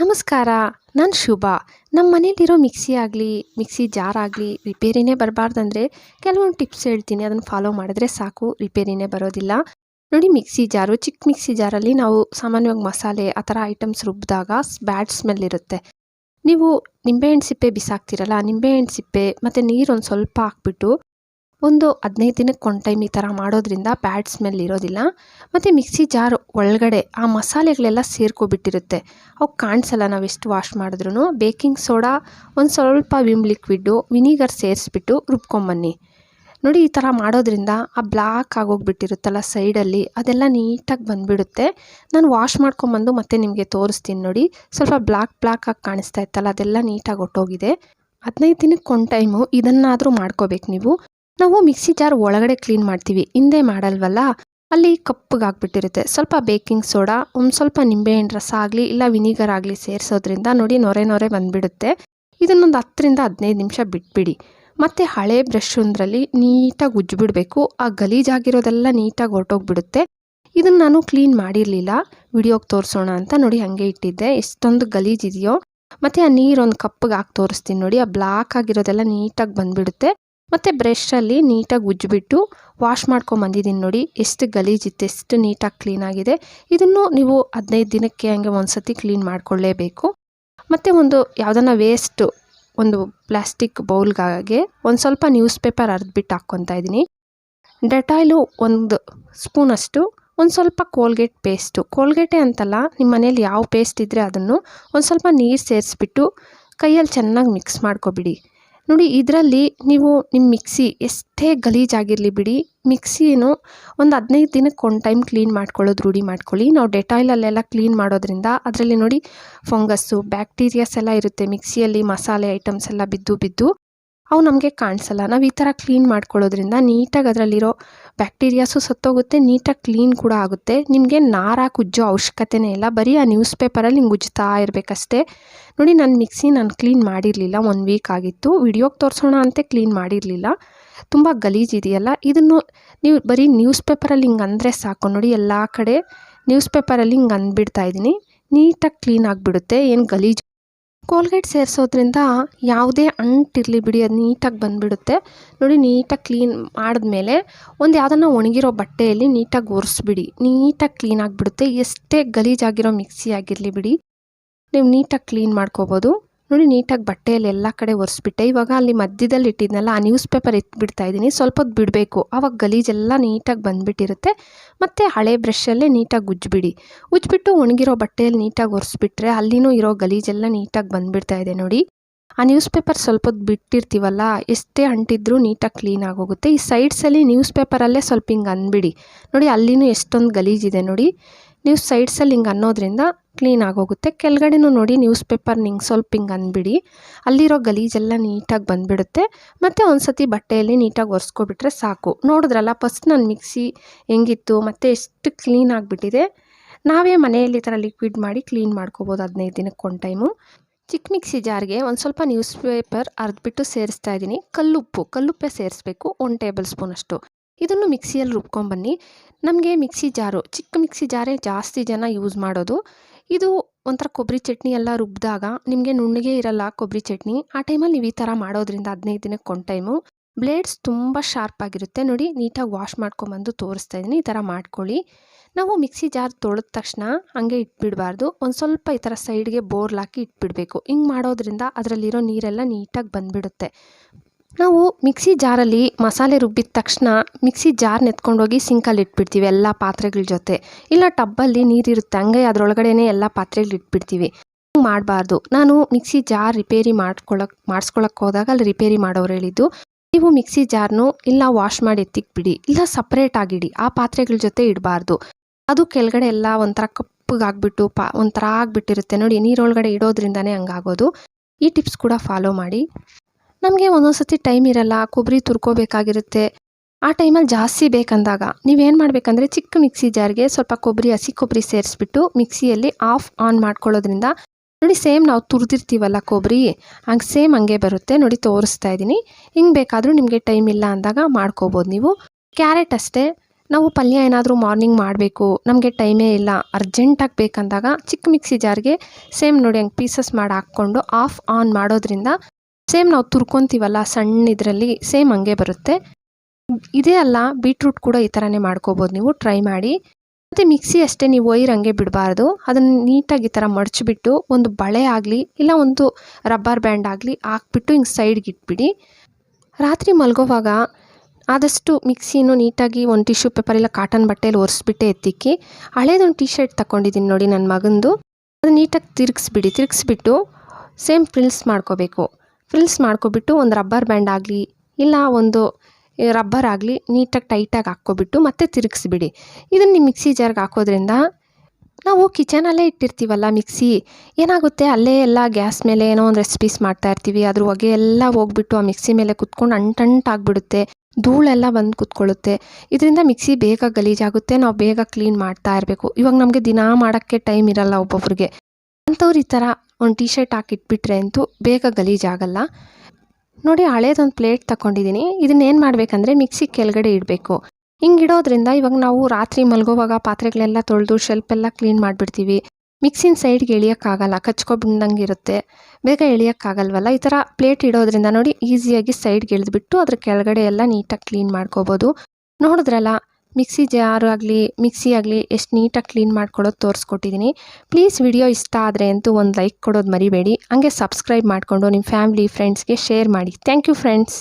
ನಮಸ್ಕಾರ, ನಾನು ಶುಭ. ನಮ್ಮ ಮನೇಲಿರೋ ಮಿಕ್ಸಿ ಆಗಲಿ, ಮಿಕ್ಸಿ ಜಾರ್ ಆಗಲಿ, ರಿಪೇರಿನೇ ಬರಬಾರ್ದಂದ್ರೆ ಕೆಲವೊಂದು ಟಿಪ್ಸ್ ಹೇಳ್ತೀನಿ. ಅದನ್ನು ಫಾಲೋ ಮಾಡಿದ್ರೆ ಸಾಕು, ರಿಪೇರಿನೇ ಬರೋದಿಲ್ಲ. ನೋಡಿ, ಮಿಕ್ಸಿ ಜಾರು ಚಿಕ್ಕ ಮಿಕ್ಸಿ ಜಾರಲ್ಲಿ ನಾವು ಸಾಮಾನ್ಯವಾಗಿ ಮಸಾಲೆ, ಆ ಥರ ಐಟಮ್ಸ್ ರುಬ್ಬಿದಾಗ ಬ್ಯಾಡ್ ಸ್ಮೆಲ್ ಇರುತ್ತೆ. ನೀವು ನಿಂಬೆಹಣ್ಣು ಸಿಪ್ಪೆ ಬಿಸಾಕ್ತಿರಲ್ಲ, ನಿಂಬೆಹಣ್ಣು ಸಿಪ್ಪೆ ಮತ್ತು ನೀರು ಒಂದು ಸ್ವಲ್ಪ ಹಾಕ್ಬಿಟ್ಟು ಒಂದು ಹದಿನೈದು ದಿನಕ್ಕೆ ಒನ್ ಟೈಮ್ ಈ ಥರ ಮಾಡೋದ್ರಿಂದ ಬ್ಯಾಡ್ ಸ್ಮೆಲ್ ಇರೋದಿಲ್ಲ. ಮತ್ತು ಮಿಕ್ಸಿ ಜಾರ್ ಒಳಗಡೆ ಆ ಮಸಾಲೆಗಳೆಲ್ಲ ಸೇರ್ಕೊಬಿಟ್ಟಿರುತ್ತೆ. ಅವು ಕಾಣಿಸಲ್ಲ ನಾವು ಎಷ್ಟು ವಾಶ್ ಮಾಡಿದ್ರೂ ಬೇಕಿಂಗ್ ಸೋಡಾ ಒಂದು ಸ್ವಲ್ಪ ವಿಮ್ ಲಿಕ್ವಿಡ್ಡು ವಿನಿಗರ್ ಸೇರಿಸ್ಬಿಟ್ಟು ರುಬ್ಕೊಂಬನ್ನಿ. ನೋಡಿ ಈ ಥರ ಮಾಡೋದ್ರಿಂದ ಆ ಬ್ಲ್ಯಾಕ್ ಆಗೋಗ್ಬಿಟ್ಟಿರುತ್ತಲ್ಲ ಸೈಡಲ್ಲಿ ಅದೆಲ್ಲ ನೀಟಾಗಿ ಬಂದುಬಿಡುತ್ತೆ. ನಾನು ವಾಶ್ ಮಾಡ್ಕೊಂಬಂದು ಮತ್ತೆ ನಿಮಗೆ ತೋರಿಸ್ತೀನಿ ನೋಡಿ. ಸ್ವಲ್ಪ ಬ್ಲ್ಯಾಕ್ ಬ್ಲ್ಯಾಕ್ ಆಗಿ ಕಾಣಿಸ್ತಾ ಇತ್ತಲ್ಲ, ಅದೆಲ್ಲ ನೀಟಾಗಿ ಒಟ್ಟೋಗಿದೆ. ಹದಿನೈದು ದಿನಕ್ಕೆ ಒಂದು ಟೈಮು ಇದನ್ನಾದರೂ ಮಾಡ್ಕೋಬೇಕು ನೀವು. ನಾವು ಮಿಕ್ಸಿ ಜಾರ್ ಒಳಗಡೆ ಕ್ಲೀನ್ ಮಾಡ್ತೀವಿ. ಹಿಂದೆ ಮಾಡಲ್ವಲ್ಲ? ಅಲ್ಲಿ ಕಪ್ಪಗಾಗ್ಬಿಟ್ಟಿರುತ್ತೆ ಸ್ವಲ್ಪ ಬೇಕಿಂಗ್ ಸೋಡಾ, ಒಂದು ಸ್ವಲ್ಪ ನಿಂಬೆಹಣ್ಣು ರಸ ಆಗಲಿ, ಇಲ್ಲ ವಿನಿಗರ್ ಆಗಲಿ ಸೇರಿಸೋದ್ರಿಂದ ನೋಡಿ ನೊರೆ ನೊರೆ ಬಂದುಬಿಡುತ್ತೆ. ಇದನ್ನೊಂದು ಹತ್ತರಿಂದ ಹದಿನೈದು ನಿಮಿಷ ಬಿಟ್ಬಿಡಿ. ಮತ್ತು ಹಳೆ ಬ್ರಷ್ ಒಂದರಲ್ಲಿ ನೀಟಾಗಿ ಉಜ್ಜಿಬಿಡಬೇಕು. ಆ ಗಲೀಜಾಗಿರೋದೆಲ್ಲ ನೀಟಾಗಿ ಹೊರಟೋಗ್ಬಿಡುತ್ತೆ ಇದನ್ನು ನಾನು ಕ್ಲೀನ್ ಮಾಡಿರಲಿಲ್ಲ. ವಿಡಿಯೋಗೆ ತೋರಿಸೋಣ ಅಂತ ನೋಡಿ ಹಾಗೆ ಇಟ್ಟಿದ್ದೆ. ಎಷ್ಟೊಂದು ಗಲೀಜಿದೆಯೋ ಮತ್ತು ಆ ನೀರೊಂದು ಕಪ್ಪಿಗೆ ಹಾಕಿ ತೋರಿಸ್ತೀನಿ ನೋಡಿ. ಆ ಬ್ಲಾಕ್ ಆಗಿರೋದೆಲ್ಲ ನೀಟಾಗಿ ಬಂದುಬಿಡುತ್ತೆ. ಮತ್ತು ಬ್ರಷಲ್ಲಿ ನೀಟಾಗಿ ಉಜ್ಜಿಬಿಟ್ಟು ವಾಶ್ ಮಾಡ್ಕೊಂಬಂದಿದ್ದೀನಿ ನೋಡಿ. ಎಷ್ಟು ಗಲೀಜಿತ್ತು ಎಷ್ಟು ನೀಟಾಗಿ ಕ್ಲೀನಾಗಿದೆ ಇದನ್ನು ನೀವು ಹದಿನೈದು ದಿನಕ್ಕೆ ಹಂಗೆ ಒಂದು ಸತಿ ಕ್ಲೀನ್ ಮಾಡಿಕೊಳ್ಳೇಬೇಕು. ಮತ್ತು ಒಂದು ಯಾವುದನ್ನ ವೇಸ್ಟು ಒಂದು ಪ್ಲಾಸ್ಟಿಕ್ ಬೌಲ್ಗಾಗೆ ಒಂದು ಸ್ವಲ್ಪ ನ್ಯೂಸ್ ಪೇಪರ್ ಅರ್ದ್ಬಿಟ್ಟು ಹಾಕ್ಕೊತಾ ಇದ್ದೀನಿ. ಡೆಟಾಯ್ಲು ಒಂದು ಸ್ಪೂನಷ್ಟು ಒಂದು ಸ್ವಲ್ಪ ಕೋಲ್ಗೇಟ್ ಪೇಸ್ಟು ಕೋಲ್ಗೇಟೆ ಅಂತಲ್ಲ ನಿಮ್ಮ ಮನೇಲಿ ಯಾವ ಪೇಸ್ಟ್ ಇದ್ದರೆ ಅದನ್ನು ಒಂದು ಸ್ವಲ್ಪ ನೀರು ಸೇರಿಸ್ಬಿಟ್ಟು ಕೈಯಲ್ಲಿ ಚೆನ್ನಾಗಿ ಮಿಕ್ಸ್ ಮಾಡ್ಕೊಬಿಡಿ. ನೋಡಿ, ಇದರಲ್ಲಿ ನೀವು ನಿಮ್ಮ ಮಿಕ್ಸಿ ಎಷ್ಟೇ ಗಲೀಜಾಗಿರಲಿ ಬಿಡಿ ಮಿಕ್ಸಿಯನ್ನು ಒಂದು ಹದಿನೈದು ದಿನಕ್ಕೆ ಒಂದು ಟೈಮ್ ಕ್ಲೀನ್ ಮಾಡ್ಕೊಳ್ಳೋದು ರೂಢಿ ಮಾಡ್ಕೊಳ್ಳಿ. ನಾವು ಡೆಟಾಯ್ಲಲ್ಲೆಲ್ಲ ಕ್ಲೀನ್ ಮಾಡೋದ್ರಿಂದ ಅದರಲ್ಲಿ ನೋಡಿ, ಫಂಗಸ್ಸು, ಬ್ಯಾಕ್ಟೀರಿಯಾಸ್ ಎಲ್ಲ ಇರುತ್ತೆ ಮಿಕ್ಸಿಯಲ್ಲಿ ಮಸಾಲೆ ಐಟಮ್ಸ್ ಎಲ್ಲ ಬಿದ್ದು ಬಿದ್ದು. ಅವು ನಮಗೆ ಕಾಣಿಸಲ್ಲ. ನಾವು ಈ ಥರ ಕ್ಲೀನ್ ಮಾಡ್ಕೊಳ್ಳೋದ್ರಿಂದ ನೀಟಾಗಿ ಅದರಲ್ಲಿರೋ ಬ್ಯಾಕ್ಟೀರಿಯಾಸು ಸತ್ತೋಗುತ್ತೆ, ನೀಟಾಗಿ ಕ್ಲೀನ್ ಕೂಡ ಆಗುತ್ತೆ. ನಿಮಗೆ ನಾರ, ಕುಜ್ಜೋ ಅವಶ್ಯಕತೆನೇ ಇಲ್ಲ. ಬರೀ ಆ ನ್ಯೂಸ್ ಪೇಪರಲ್ಲಿ ಹಿಂಗೆ ಉಜ್ತಾ ಇರಬೇಕಷ್ಟೇ. ನೋಡಿ, ನಾನು ಮಿಕ್ಸಿ ನಾನು ಕ್ಲೀನ್ ಮಾಡಿರಲಿಲ್ಲ. ಒನ್ ವೀಕ್ ಆಗಿತ್ತು. ವಿಡಿಯೋಗೆ ತೋರಿಸೋಣ ಅಂತ ಕ್ಲೀನ್ ಮಾಡಿರಲಿಲ್ಲ. ತುಂಬ ಗಲೀಜಿದೆಯಲ್ಲ ಇದನ್ನು ನೀವು ಬರೀ ನ್ಯೂಸ್ ಪೇಪರಲ್ಲಿ ಹಿಂಗೆ ಅಂದರೆ ಸಾಕು. ನೋಡಿ, ಎಲ್ಲ ಕಡೆ ನ್ಯೂಸ್ ಪೇಪರಲ್ಲಿ ಹಿಂಗೆ ಅಂದ್ಬಿಡ್ತಾ ಇದ್ದೀನಿ ನೀಟಾಗಿ ಕ್ಲೀನ್ ಆಗಿಬಿಡುತ್ತೆ. ಏನು ಗಲೀಜು ಕೋಲ್ಗೇಟ್ ಸೇರಿಸೋದ್ರಿಂದ ಯಾವುದೇ ಅಂಟಿರಲಿ ಬಿಡಿ, ಅದು ನೀಟಾಗಿ ಬಂದುಬಿಡುತ್ತೆ. ನೋಡಿ, ನೀಟಾಗಿ ಕ್ಲೀನ್ ಮಾಡಿದ್ಮೇಲೆ ಒಂದು ಯಾವುದನ್ನ ಒಣಗಿರೋ ಬಟ್ಟೆಯಲ್ಲಿ ನೀಟಾಗಿ ಒರೆಸ್ಬಿಡಿ. ನೀಟಾಗಿ ಕ್ಲೀನ್ ಆಗಿಬಿಡುತ್ತೆ. ಎಷ್ಟೇ ಗಲೀಜಾಗಿರೋ ಮಿಕ್ಸಿ ಆಗಿರಲಿ ಬಿಡಿ, ನೀವು ನೀಟಾಗಿ ಕ್ಲೀನ್ ಮಾಡ್ಕೋಬೋದು. ನೋಡಿ, ನೀಟಾಗಿ ಬಟ್ಟೆಯಲ್ಲಿ ಎಲ್ಲ ಕಡೆ ಒರೆಸ್ಬಿಟ್ಟೆ. ಇವಾಗ ಅಲ್ಲಿ ಮಧ್ಯದಲ್ಲಿ ಇಟ್ಟಿದ್ನಲ್ಲ, ಆ ನ್ಯೂಸ್ ಪೇಪರ್ ಎತ್ಬಿಡ್ತಾ ಇದ್ದೀನಿ. ಸ್ವಲ್ಪ ಹೊತ್ತು ಬಿಡಬೇಕು ಆವಾಗ ಗಲೀಜೆಲ್ಲ ನೀಟಾಗಿ ಬಂದುಬಿಟ್ಟಿರುತ್ತೆ. ಮತ್ತು ಹಳೆ ಬ್ರಷಲ್ಲೇ ನೀಟಾಗಿ ಉಜ್ಜಿಬಿಡಿ. ಉಜ್ಜಿಬಿಟ್ಟು ಒಣಗಿರೋ ಬಟ್ಟೆಯಲ್ಲಿ ನೀಟಾಗಿ ಒರೆಸ್ಬಿಟ್ರೆ ಅಲ್ಲಿನೂ ಇರೋ ಗಲೀಜೆಲ್ಲ ನೀಟಾಗಿ ಬಂದುಬಿಡ್ತಾ ಇದೆ ನೋಡಿ. ಆ ನ್ಯೂಸ್ ಪೇಪರ್ ಸ್ವಲ್ಪ ಹೊತ್ತು ಬಿಟ್ಟಿರ್ತೀವಲ್ಲ, ಎಷ್ಟೇ ಅಂಟಿದ್ರೂ ನೀಟಾಗಿ ಕ್ಲೀನ್ ಆಗೋಗುತ್ತೆ. ಈ ಸೈಡ್ಸಲ್ಲಿ ನ್ಯೂಸ್ ಪೇಪರಲ್ಲೇ ಸ್ವಲ್ಪ ಹಿಂಗೆ ಅಂದ್ಬಿಡಿ. ನೋಡಿ, ಅಲ್ಲಿನೂ ಎಷ್ಟೊಂದು ಗಲೀಜಿದೆ ನೋಡಿ. ನೀವು ಸೈಡ್ಸಲ್ಲಿ ಹಿಂಗೆ ಅನ್ನೋದ್ರಿಂದ ಕ್ಲೀನ್ ಆಗೋಗುತ್ತೆ. ಕೆಳಗಡೆನೂ ನೋಡಿ ನ್ಯೂಸ್ ಪೇಪರ್ ಹಿಂಗೆ ಸ್ವಲ್ಪ ಹಿಂಗೆ ಅಂದ್ಬಿಡಿ. ಅಲ್ಲಿರೋ ಗಲೀಜೆಲ್ಲ ನೀಟಾಗಿ ಬಂದುಬಿಡುತ್ತೆ. ಮತ್ತು ಒಂದು ಸತಿ ಬಟ್ಟೆಯಲ್ಲಿ ನೀಟಾಗಿ ಒರೆಸ್ಕೊಬಿಟ್ರೆ ಸಾಕು. ನೋಡಿದ್ರಲ್ಲ ಫಸ್ಟ್ ನಾನು ಮಿಕ್ಸಿ ಹೆಂಗಿತ್ತು, ಮತ್ತು ಎಷ್ಟು ಕ್ಲೀನ್ ಆಗಿಬಿಟ್ಟಿದೆ. ನಾವೇ ಮನೆಯಲ್ಲಿ ಥರ ಲಿಕ್ವಿಡ್ ಮಾಡಿ ಕ್ಲೀನ್ ಮಾಡ್ಕೋಬೋದು ಹದಿನೈದು ದಿನಕ್ಕೆ ಒಂದು ಟೈಮು ಚಿಕ್ಕ ಮಿಕ್ಸಿ ಜಾರ್ಗೆ ಒಂದು ಸ್ವಲ್ಪ ನ್ಯೂಸ್ ಪೇಪರ್ ಅರ್ದ್ಬಿಟ್ಟು ಸೇರಿಸ್ತಾ ಇದ್ದೀನಿ. ಕಲ್ಲುಪ್ಪು, ಕಲ್ಲುಪ್ಪೆ ಸೇರಿಸ್ಬೇಕು, ಒಂದು ಟೇಬಲ್ ಸ್ಪೂನಷ್ಟು ಇದನ್ನು ಮಿಕ್ಸಿಯಲ್ಲಿ ರುಬ್ಕೊಂಬನ್ನಿ. ನಮಗೆ ಮಿಕ್ಸಿ ಜಾರು, ಚಿಕ್ಕ ಮಿಕ್ಸಿ ಜಾರೇ ಜಾಸ್ತಿ ಜನ ಯೂಸ್ ಮಾಡೋದು. ಇದು ಒಂಥರ ಕೊಬ್ಬರಿ ಚಟ್ನಿ ಎಲ್ಲ ರುಬ್ಬಿದಾಗ ನಿಮಗೆ ನುಣ್ಣಗೆ ಇರಲ್ಲ ಕೊಬ್ಬರಿ ಚಟ್ನಿ. ಆ ಟೈಮಲ್ಲಿ ನೀವು ಈ ಥರ ಮಾಡೋದ್ರಿಂದ ಹದಿನೈದು ದಿನಕ್ಕೆ ಒಂದು ಟೈಮು. ಬ್ಲೇಡ್ಸ್ ತುಂಬ ಶಾರ್ಪ್ ಆಗಿರುತ್ತೆ. ನೋಡಿ, ನೀಟಾಗಿ ವಾಶ್ ಮಾಡ್ಕೊಂಬಂದು ತೋರಿಸ್ತಾ ಇದ್ದೀನಿ ಈ ಥರ ಮಾಡ್ಕೊಳ್ಳಿ. ನಾವು ಮಿಕ್ಸಿ ಜಾರ್ ತೊಳೆದ ತಕ್ಷಣ ಹಾಗೆ ಇಟ್ಬಿಡಬಾರ್ದು. ಒಂದು ಸ್ವಲ್ಪ ಈ ಥರ ಸೈಡ್ಗೆ ಬೋರ್ಲ್ ಹಾಕಿ ಇಟ್ಬಿಡಬೇಕು. ಹಿಂಗೆ ಮಾಡೋದ್ರಿಂದ ಅದರಲ್ಲಿರೋ ನೀರೆಲ್ಲ ನೀಟಾಗಿ ಬಂದುಬಿಡುತ್ತೆ. ನಾವು ಮಿಕ್ಸಿ ಜಾರಲ್ಲಿ ಮಸಾಲೆ ರುಬ್ಬಿದ ತಕ್ಷಣ ಮಿಕ್ಸಿ ಜಾರ್ ಎತ್ಕೊಂಡೋಗಿ ಸಿಂಕಲ್ಲಿ ಇಟ್ಬಿಡ್ತೀವಿ ಎಲ್ಲ ಪಾತ್ರೆಗಳ ಜೊತೆ. ಇಲ್ಲ ಟಬ್ಬಲ್ಲಿ ನೀರಿರುತ್ತೆ, ಹಂಗೆ ಅದರೊಳಗಡೆನೇ ಎಲ್ಲ ಪಾತ್ರೆಗಳು ಇಟ್ಬಿಡ್ತೀವಿ. ಮಾಡಬಾರ್ದು. ನಾನು ಮಿಕ್ಸಿ ಜಾರ್ ರಿಪೇರಿ ಮಾಡ್ಕೊಳಕ್ಕೆ ಮಾಡಿಸ್ಕೊಳಕ್ಕೆ ಹೋದಾಗ ಅಲ್ಲಿ ರಿಪೇರಿ ಮಾಡೋರು ಹೇಳಿದ್ದು, ನೀವು ಮಿಕ್ಸಿ ಜಾರ್ನು ಇಲ್ಲ ವಾಶ್ ಮಾಡಿ ಎತ್ತಿಕ್ಬಿಡಿ, ಇಲ್ಲ ಸಪ್ರೇಟ್ ಆಗಿಡಿ, ಆ ಪಾತ್ರೆಗಳ ಜೊತೆ ಇಡಬಾರ್ದು. ಅದು ಕೆಳಗಡೆ ಎಲ್ಲ ಒಂಥರ ಕಪ್ಪಗಾಗ್ಬಿಟ್ಟು, ಪಾ, ಒಂಥರ ಆಗಿಬಿಟ್ಟಿರುತ್ತೆ. ನೋಡಿ, ನೀರೊಳಗಡೆ ಇಡೋದ್ರಿಂದನೇ ಹಂಗಾಗೋದು. ಈ ಟಿಪ್ಸ್ ಕೂಡ ಫಾಲೋ ಮಾಡಿ. ನಮಗೆ ಒಂದೊಂದು ಟೈಮ್ ಇರಲ್ಲ ಕೊಬ್ಬರಿ ತುರ್ಕೋಬೇಕಾಗಿರುತ್ತೆ. ಆ ಟೈಮಲ್ಲಿ ಜಾಸ್ತಿ ಬೇಕಂದಾಗ ನೀವೇನು ಮಾಡಬೇಕಂದ್ರೆ ಚಿಕ್ಕ ಮಿಕ್ಸಿ ಜಾರ್ಗೆ ಸ್ವಲ್ಪ ಕೊಬ್ಬರಿ ಹಸಿ ಕೊಬ್ಬರಿ ಸೇರಿಸ್ಬಿಟ್ಟು ಮಿಕ್ಸಿಯಲ್ಲಿ ಆಫ್ ಆನ್ ಮಾಡ್ಕೊಳ್ಳೋದ್ರಿಂದ ನೋಡಿ ಸೇಮ್ ನಾವು ತುರಿದಿರ್ತೀವಲ್ಲ ಕೊಬ್ಬರಿ ಹಂಗೆ ಸೇಮ್ ಹಂಗೆ ಬರುತ್ತೆ. ನೋಡಿ ತೋರಿಸ್ತಾ ಇದ್ದೀನಿ. ಹಿಂಗೆ ಬೇಕಾದರೂ ನಿಮಗೆ ಟೈಮ್ ಇಲ್ಲ ಅಂದಾಗ ಮಾಡ್ಕೋಬೋದು ನೀವು. ಕ್ಯಾರೆಟ್ ಅಷ್ಟೇ. ನಾವು ಪಲ್ಯ ಏನಾದರೂ ಮಾರ್ನಿಂಗ್ ಮಾಡಬೇಕು, ನಮಗೆ ಟೈಮೇ ಇಲ್ಲ ಅರ್ಜೆಂಟಾಗಿ ಬೇಕಂದಾಗ ಚಿಕ್ಕ ಮಿಕ್ಸಿ ಜಾರ್ಗೆ ಸೇಮ್ ನೋಡಿ ಹಂಗೆ ಪೀಸಸ್ ಮಾಡಿ ಹಾಕ್ಕೊಂಡು ಆಫ್ ಆನ್ ಮಾಡೋದ್ರಿಂದ ಸೇಮ್ ನಾವು ತುರ್ಕೊತೀವಲ್ಲ ಸಣ್ಣ ಇದರಲ್ಲಿ, ಸೇಮ್ ಹಂಗೆ ಬರುತ್ತೆ. ಇದೇ ಅಲ್ಲ, ಬೀಟ್ರೂಟ್ ಕೂಡ ಈ ಥರನೇ ಮಾಡ್ಕೋಬೋದು ನೀವು, ಟ್ರೈ ಮಾಡಿ. ಮತ್ತು ಮಿಕ್ಸಿ ಅಷ್ಟೇ, ನೀವು ಒಯ್ರ್ ಹಂಗೆ ಬಿಡಬಾರ್ದು. ಅದನ್ನು ನೀಟಾಗಿ ಈ ಥರ ಮಡಚಿಬಿಟ್ಟು ಒಂದು ಬಳೆ ಆಗಲಿ, ಇಲ್ಲ ಒಂದು ರಬ್ಬರ್ ಬ್ಯಾಂಡ್ ಆಗಲಿ ಹಾಕ್ಬಿಟ್ಟು ಹಿಂಗೆ ಸೈಡ್ಗೆ ಇಟ್ಬಿಡಿ. ರಾತ್ರಿ ಮಲಗೋವಾಗ ಆದಷ್ಟು ಮಿಕ್ಸಿನೂ ನೀಟಾಗಿ ಒಂದು ಟಿಶ್ಯೂ ಪೇಪರ್ ಇಲ್ಲ ಕಾಟನ್ ಬಟ್ಟೆಯಲ್ಲಿ ಒರೆಸ್ಬಿಟ್ಟೆ ಎತ್ತಿಕ್ಕಿ, ಹಳೇದೊಂದು ಟಿ ಶರ್ಟ್ ತಗೊಂಡಿದ್ದೀನಿ ನೋಡಿ ನನ್ನ ಮಗಂದು. ಅದು ನೀಟಾಗಿ ತಿರುಗಿಸ್ಬಿಡಿ, ತಿರುಗಿಸ್ಬಿಟ್ಟು ಸೇಮ್ ಫ್ರಿಲ್ಸ್ ಮಾಡ್ಕೋಬೇಕು. ಫ್ರಿಲ್ಸ್ ಮಾಡ್ಕೊಬಿಟ್ಟು ಒಂದು ರಬ್ಬರ್ ಬ್ಯಾಂಡ್ ಆಗಲಿ, ಇಲ್ಲ ಒಂದು ರಬ್ಬರ್ ಆಗಲಿ ನೀಟಾಗಿ ಟೈಟಾಗಿ ಹಾಕ್ಕೊಬಿಟ್ಟು ಮತ್ತೆ ತಿರುಗಿಸ್ಬಿಡಿ. ಇದನ್ನು ಮಿಕ್ಸಿ ಜಾರ್ಗೆ ಹಾಕೋದ್ರಿಂದ ನಾವು ಕಿಚನಲ್ಲೇ ಇಟ್ಟಿರ್ತೀವಲ್ಲ ಮಿಕ್ಸಿ ಏನಾಗುತ್ತೆ? ಅಲ್ಲೇ ಎಲ್ಲ ಗ್ಯಾಸ್ ಮೇಲೆ ಏನೋ ಒಂದು ರೆಸಿಪೀಸ್ ಮಾಡ್ತಾ ಇರ್ತೀವಿ, ಅದ್ರ ಹೊಗೆ ಎಲ್ಲ ಹೋಗ್ಬಿಟ್ಟು ಆ ಮಿಕ್ಸಿ ಮೇಲೆ ಕುತ್ಕೊಂಡು ಅಂಟಂಟಾಗ್ಬಿಡುತ್ತೆ ಧೂಳೆಲ್ಲ ಬಂದು ಕುತ್ಕೊಳ್ಳುತ್ತೆ. ಇದರಿಂದ ಮಿಕ್ಸಿ ಬೇಗ ಗಲೀಜಾಗುತ್ತೆ, ನಾವು ಬೇಗ ಕ್ಲೀನ್ ಮಾಡ್ತಾ ಇರಬೇಕು. ಇವಾಗ ನಮಗೆ ದಿನಾ ಮಾಡೋಕ್ಕೆ ಟೈಮ್ ಇರಲ್ಲ ಒಬ್ಬೊಬ್ರಿಗೆ. ಅಂಥವ್ರು ಈ ಥರ ಒಂದು ಟೀ ಶರ್ಟ್ ಹಾಕಿಟ್ಬಿಟ್ರೆ ಅಂತೂ ಬೇಗ ಗಲೀಜಾಗಲ್ಲ. ನೋಡಿ ಹಳೇದೊಂದು ಪ್ಲೇಟ್ ತಗೊಂಡಿದ್ದೀನಿ ಇದನ್ನೇನು ಮಾಡಬೇಕಂದ್ರೆ ಮಿಕ್ಸಿ ಕೆಳಗಡೆ ಇಡಬೇಕು. ಹಿಂಗೆ ಇಡೋದ್ರಿಂದ ಇವಾಗ ನಾವು ರಾತ್ರಿ ಮಲಗೋವಾಗ ಪಾತ್ರೆಗಳೆಲ್ಲ ತೊಳೆದು ಶೆಲ್ಫೆಲ್ಲ ಕ್ಲೀನ್ ಮಾಡಿಬಿಡ್ತೀವಿ. ಮಿಕ್ಸಿನ ಸೈಡ್ಗೆ ಎಳಿಯೋಕ್ಕಾಗಲ್ಲ ಕಚ್ಕೊಬಿಂದಂಗೆ ಇರುತ್ತೆ ಬೇಗ ಎಳಿಯೋಕ್ಕಾಗಲ್ವಲ್ಲ? ಈ ಥರ ಪ್ಲೇಟ್ ಇಡೋದ್ರಿಂದ ನೋಡಿ ಈಸಿಯಾಗಿ ಸೈಡ್ಗೆ ಎಳೆದ್ಬಿಟ್ಟು ಅದ್ರ ಕೆಳಗಡೆ ಎಲ್ಲ ನೀಟಾಗಿ ಕ್ಲೀನ್ ಮಾಡ್ಕೋಬೋದು. ನೋಡಿದ್ರಲ್ಲ? ಮಿಕ್ಸಿ ಜಾರು ಆಗಲಿ, ಮಿಕ್ಸಿ ಆಗಲಿ ಎಷ್ಟು ನೀಟಾಗಿ ಕ್ಲೀನ್ ಮಾಡ್ಕೊಳ್ಳೋದು ತೋರಿಸ್ಕೊಟ್ಟಿದ್ದೀನಿ ಪ್ಲೀಸ್ ವಿಡಿಯೋ ಇಷ್ಟ ಆದರೆ ಅಂತೂ ಒಂದು ಲೈಕ್ ಕೊಡೋದು ಮರಿಬೇಡಿ. ಹಂಗೆ ಸಬ್ಸ್ಕ್ರೈಬ್ ಮಾಡಿಕೊಂಡು ನಿಮ್ಮ ಫ್ಯಾಮಿಲಿ, ಫ್ರೆಂಡ್ಸ್ಗೆ ಶೇರ್ ಮಾಡಿ. Thank you, friends.